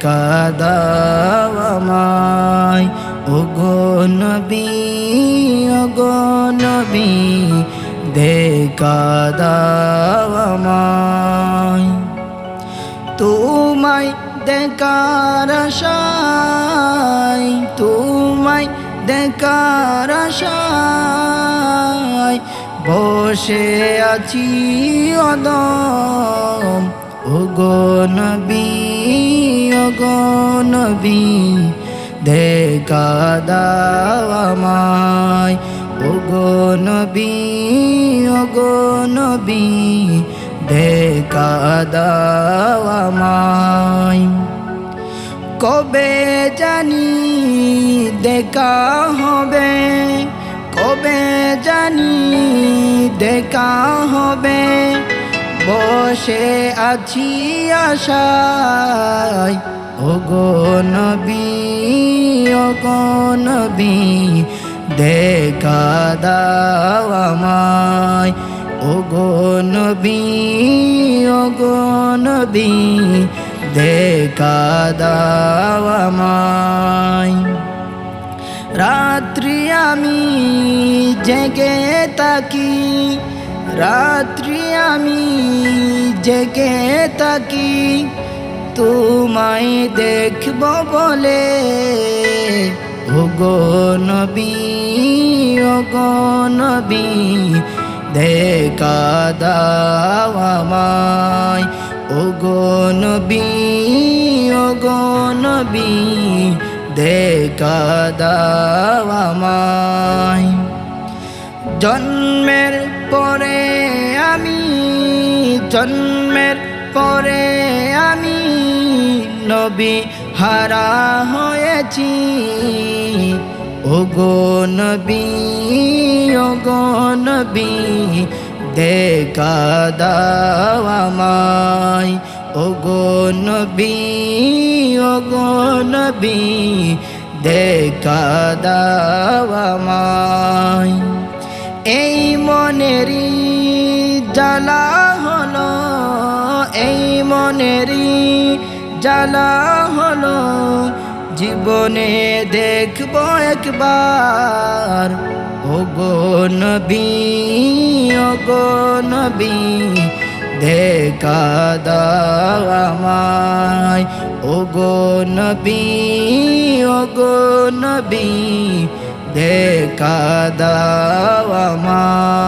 দেখা দাও আমায়। ওগো নবী ওগো নবী দেখা দাও আশায়, তোমায় দেখার আশায়, বসে আছি অদম ওগো নবী ওগো নবী, দেখা দাও আমায়। ওগো নবী ওগো নবী, দেখা দাও কবে জানি দেখা হবে, কবে জানি দেখা হবে বসে আছি আশায়। ওগো নবী ওগো নবী, দেখা দাও আমায়। ওগো নবী ওগো নবী, দেখা দাও আমায়। রাত্রি আমি জেগে থাকি রাত্রি আমি জেগে থাকি, তোমায় দেখব বলে। ওগো নবী ওগো নবী, দেখা দাও আমায়। ওগো নবী ওগো নবী, দেখা দাও আমায়। জন্মের পরে আমি, জন্মের পরে আমি নবী হারা হয়েছি। ওগো নবী ওগো নবী, দেখা দাও আমায়। ওগো নবী ওগো নবী, দেখা দাও আমায়। মনেরই জ্বালা হলো, এই মনেরই জ্বালা হলো। জীবনে দেখব একবার, ওগো নবী ওগো নবী, দেখা দাও আমায়। ওগো নবী ওগো নবী, দেখা দাও আমায়।